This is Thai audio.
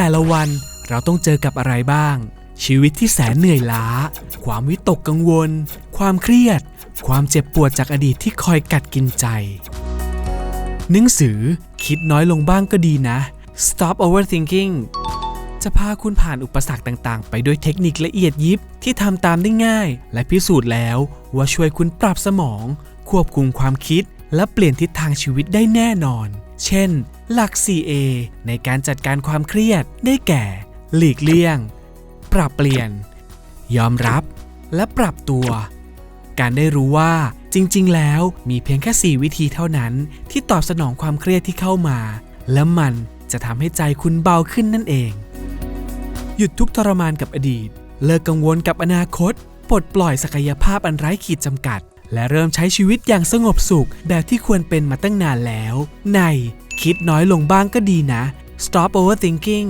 แต่ละวันเราต้องเจอกับอะไรบ้าง ชีวิตที่แสนเหนื่อยล้า ความวิตกกังวล ความเครียด ความเจ็บปวดจากอดีตที่คอยกัดกินใจ หนังสือคิดน้อยลงบ้างก็ดีนะ Stop overthinking จะพาคุณผ่านอุปสรรคต่างๆ ไปด้วยเทคนิคละเอียดยิบที่ทำตามได้ง่าย และพิสูจน์แล้วว่าช่วยคุณปรับสมอง ควบคุมความคิด และเปลี่ยนทิศทางชีวิตได้แน่นอน เช่น หลัก 4A ในการจัดการความเครียดได้แก่ หลีกเลี่ยง ปรับเปลี่ยน ยอมรับ และปรับตัว การได้รู้ว่าจริง ๆ แล้วมีเพียงแค่ 4 วิธีเท่านั้น ที่ตอบสนองความเครียดที่เข้ามา และมันจะทำให้ใจคุณเบาขึ้นนั่นเอง หยุดทุกทรมานกับอดีต เลิกกังวลกับอนาคต ปลดปล่อยศักยภาพอันไร้ขีดจำกัด และเริ่มใช้ชีวิตอย่างสงบสุขแบบที่ควรเป็นมาตั้งนานแล้ว ใน คิดน้อยลงบ้างก็ดีนะ Stop overthinking